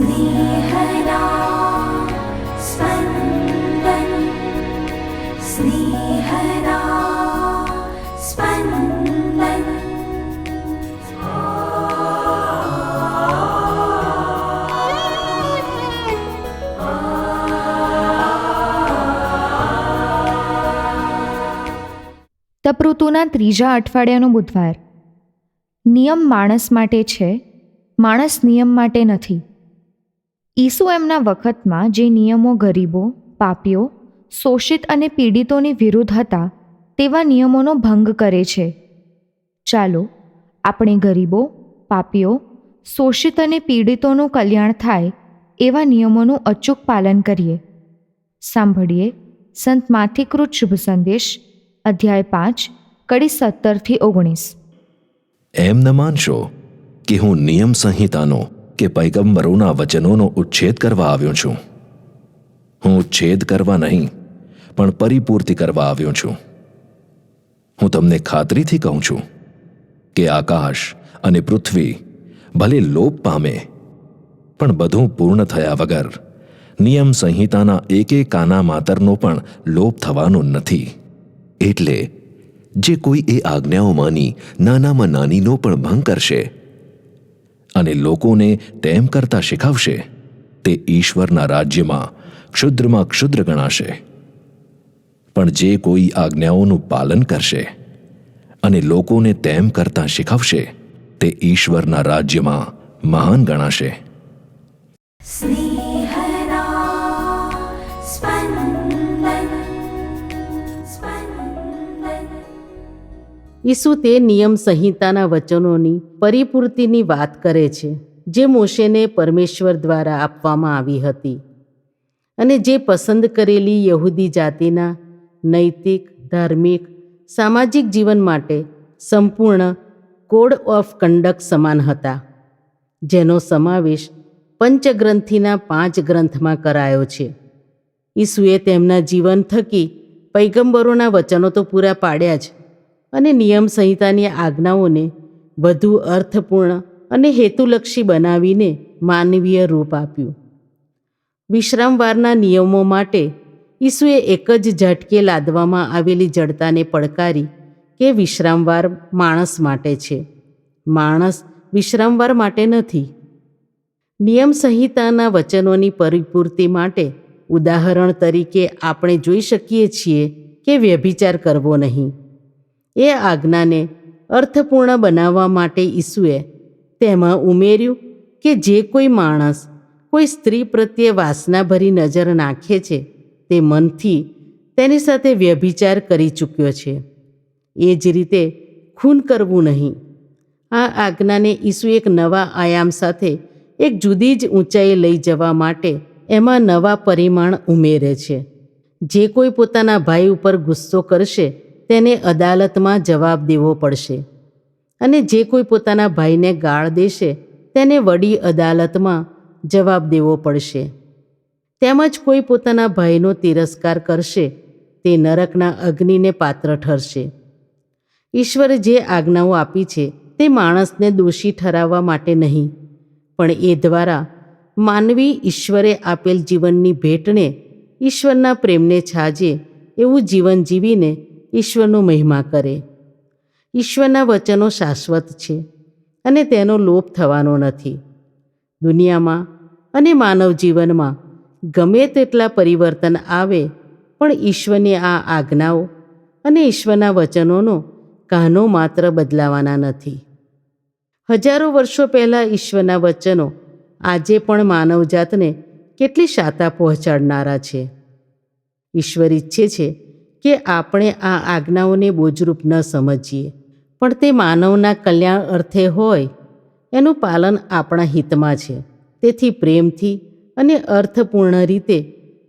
स्नेहदा स्पन्दन् स्नेहदा स्पन्दन् તપઋતુના ત્રીજા અઠવાડિયાનો બુધવાર નિયમ માણસ માટે છે માણસ નિયમ માટે નથી ઈસુ એમના વખતમાં જે નિયમો ગરીબો, પાપીઓ, શોષિત અને પીડિતોની વિરુદ્ધ હતા, તેવા નિયમોનો ભંગ કરે છે. ચાલો, આપણે ગરીબો, પાપીઓ, શોષિત અને પીડિતોનું કલ્યાણ થાય, એવા નિયમોનું અચૂક પાલન કરીએ. સાંભળીએ સંત માથિકૃત શુભ સંદેશ, અધ્યાય પાંચ, કડી સત્તરથી ઓગણીસ. એમ ન માનશો કે હું નિયમ સંહિતાનો કે પૈગંબરોના વચનોનો ઉચ્છેદ કરવા આવ્યો છું. હું ઉચ્છેદ કરવા નહીં, પણ પરિપૂર્તિ કરવા આવ્યો છું. હું તમને ખાતરીથી કહું છું કે આકાશ અને પૃથ્વી ભલે લોપ પામે, પણ બધું પૂર્ણ થયા વગર નિયમ સંહિતાના એકે કાના માતરનો પણ લોપ થવાનો નથી. એટલે જે કોઈ એ આજ્ઞાઓમાંની નાનામાં નાનીનો પણ ભંગ કરશે અને લોકોને તેમ કરતા શીખવશે. તે ઈશ્વરના રાજ્યમાં ક્ષુદ્રમાં ક્ષુદ્ર ગણાશે. પણ જે કોઈ આજ્ઞાઓનું પાલન કરશે અને લોકોને તેમ કરતા શીખવશે, તે ઈશ્વરના રાજ્યમાં મહાન ગણાશે. સ્નેહ ઈસુ તે નિયમ સંહિતાના વચનોની પરિપૂર્તિની વાત કરે છે, જે મોશેને પરમેશ્વર દ્વારા આપવામાં આવી હતી અને જે પસંદ કરેલી યહૂદી જાતિના નૈતિક, ધાર્મિક, સામાજિક જીવન માટે સંપૂર્ણ કોડ ઓફ કન્ડક્ટ સમાન હતા, જેનો સમાવેશ પંચગ્રંથિના પાંચ ગ્રંથમાં કરાયો છે. ઈસુએ તેમના જીવન થકી પૈગંબરોના વચનો તો પૂરા પાડ્યા જ અને નિયમ સંહિતાની આજ્ઞાઓને વધુ અર્થપૂર્ણ અને હેતુલક્ષી બનાવીને માનવીય રૂપ આપ્યું. વિશ્રામવારના નિયમો માટે ઈસુએ એક જ ઝટકે લાદવામાં આવેલી જડતાને પડકારી કે વિશ્રામવાર માણસ માટે છે. માણસ વિશ્રામવાર માટે નથી. નિયમ સંહિતાના વચનોની પરિપૂર્તિ માટે ઉદાહરણ તરીકે આપણે જોઈ શકીએ છીએ કે વ્યભિચાર કરવો નહીં. એ આજ્ઞાને અર્થપૂર્ણ બનાવવા માટે ઈસુએ તેમાં ઉમેર્યું કે જે કોઈ માણસ કોઈ સ્ત્રી પ્રત્યે વાસનાભરી નજર નાખે છે, તે મનથી તેની સાથે વ્યભિચાર કરી ચૂક્યો છે. એ જ રીતે ખૂન કરવું નહીં. આ આજ્ઞાને ઈસુ એક નવા આયામ સાથે એક જુદી જ ઊંચાઈ લઈ જવા માટે એમાં નવા પરિમાણ ઉમેરે છે. જે કોઈ પોતાના ભાઈ ઉપર ગુસ્સો કરશે તેને અદાલતમાં જવાબ દેવો પડશે અને જે કોઈ પોતાના ભાઈને ગાળ દેશે, તેને વડી અદાલતમાં જવાબ દેવો પડશે. તેમજ કોઈ પોતાના ભાઈનો તિરસ્કાર કરશે, તે નરકના અગ્નિને પાત્ર ઠરશે. ઈશ્વરે જે આજ્ઞાઓ આપી છે, તે માણસને દોષી ઠરાવવા માટે નહીં, પણ એ દ્વારા માનવી ઈશ્વરે આપેલ જીવનની ભેટને ઈશ્વરના પ્રેમને છાજે એવું જીવન જીવીને ઈશ્વરનો મહિમા કરે. ઈશ્વરના વચનો શાશ્વત છે અને તેનો લોપ થવાનો નથી. દુનિયામાં અને માનવ જીવનમાં ગમે તેટલા પરિવર્તન આવે, પણ ઈશ્વરની આ આજ્ઞાઓ અને ઈશ્વરના વચનોનો કાનો માત્ર બદલાવાના નથી. હજારો વર્ષો પહેલાં ઈશ્વરના વચનો આજે પણ માનવજાતને કેટલી શાતા પહોંચાડનારા છે. ઈશ્વર ઈચ્છે છે કે આપણે આ આજ્ઞાઓને બોજરૂપ ન સમજીએ. પણ તે માનવના કલ્યાણ અર્થે હોય, એનું પાલન આપણા હિતમાં છે. તેથી પ્રેમથી અને અર્થપૂર્ણ રીતે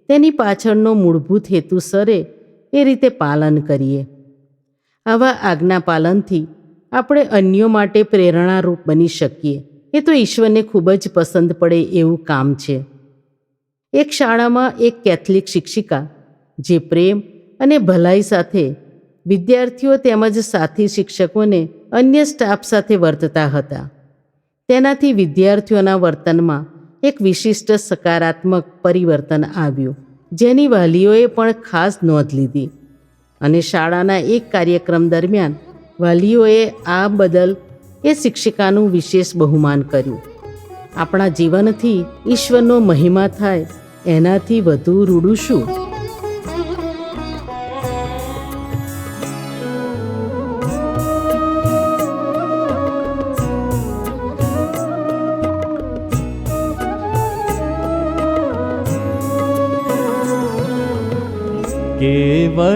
તેની પાછળનો મૂળભૂત હેતુ સરે એ રીતે પાલન કરીએ. આવા આજ્ઞા પાલનથી આપણે અન્યો માટે પ્રેરણારૂપ બની શકીએ. એ તો ઈશ્વરને ખૂબ જ પસંદ પડે એવું કામ છે. એક શાળામાં એક કેથલિક શિક્ષિકા, જે પ્રેમ અને ભલાઈ સાથે વિદ્યાર્થીઓ તેમજ સાથી શિક્ષકોને અન્ય સ્ટાફ સાથે વર્તતા હતા. તેનાથી વિદ્યાર્થીઓના વર્તનમાં એક વિશિષ્ટ સકારાત્મક પરિવર્તન આવ્યું, જેની વાલીઓએ પણ ખાસ નોંધ લીધી. અને શાળાના એક કાર્યક્રમ દરમિયાન વાલીઓએ આ બદલ એ શિક્ષિકાનું વિશેષ બહુમાન કર્યું. આપણા જીવનથી ઈશ્વરનો મહિમા થાય એનાથી વધુ રૂડું શું?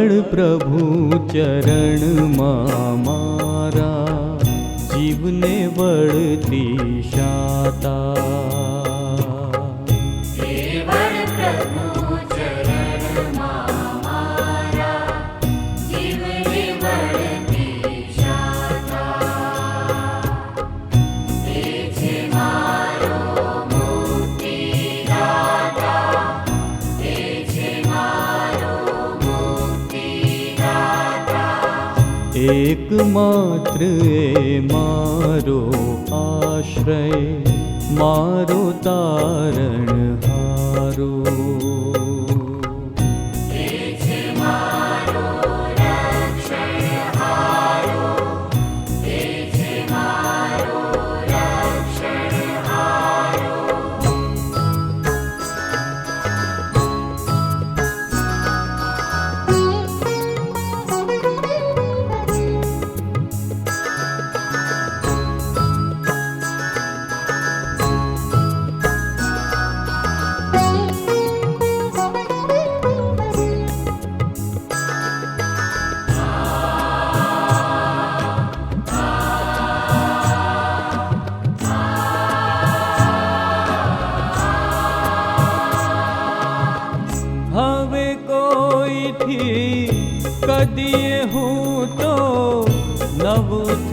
प्रभु चरण मारा जीवने बढ़ती शाता। एकमात्र मारो आश्रय मारो तारण हारो।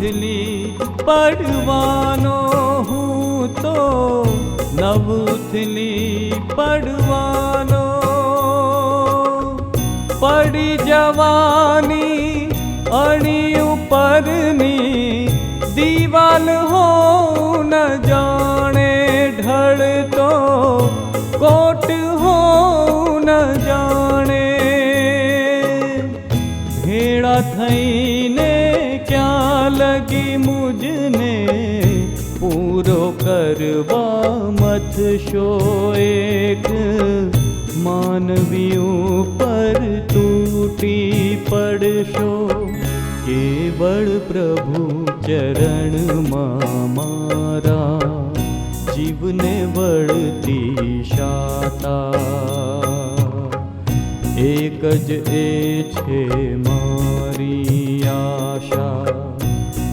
નવથલી પડવાનો હું તો નવથલી પડવાનો. પડી જવાની અણી ઉપરની દિવાલ હો ન જાણે ઢળતો કોટ હો ન જાણે. ભેળા થઈને કરવા મથશો એક માનવીયું પર તૂટી પડશો કેવળ પ્રભુ ચરણમાં મારા જીવને વળતી શાતા એક જ એ છે મારી આશા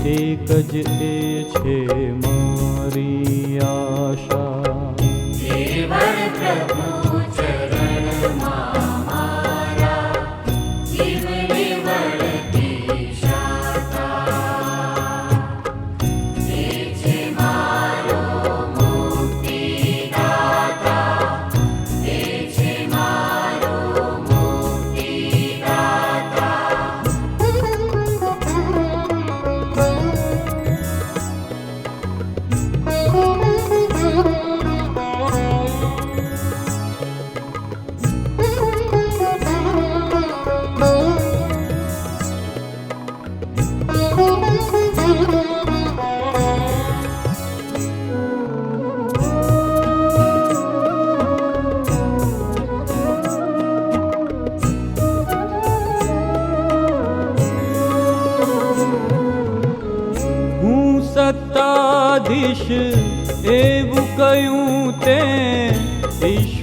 એક જ એ છે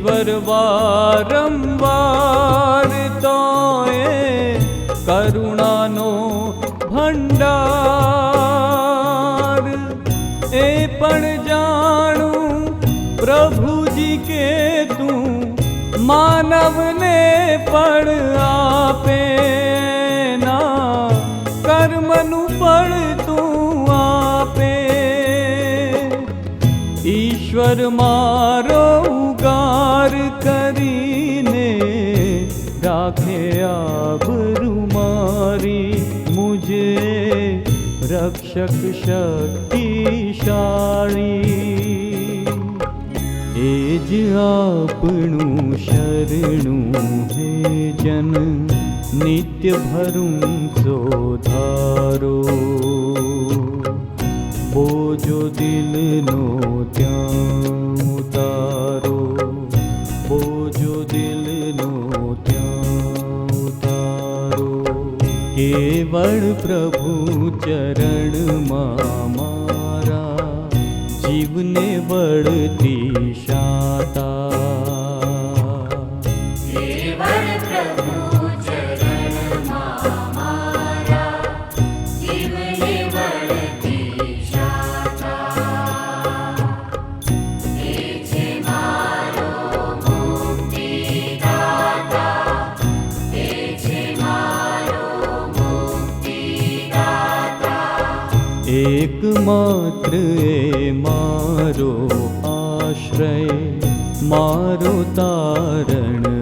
વારંવાર તો એ કરુણાનો ભંડાર એ પણ જાણું પ્રભુજી કે તું માનવને પણ આપે ના કર્મનું પણ તું આપે ઈશ્વર મારો ઉગાર કરીને રાખે આબરૂ મારી મુજે રક્ષક શક્તિશાળી એ જ આપણું શરણું હે જન નિત્ય ભરું સોધારો બોજો દિલનો ત્યાં ઉતારો કેવળ પ્રભુ ચરણમાં મારા જીવને વળતી શાતા मात्रे मारो आश्रय मारो तारण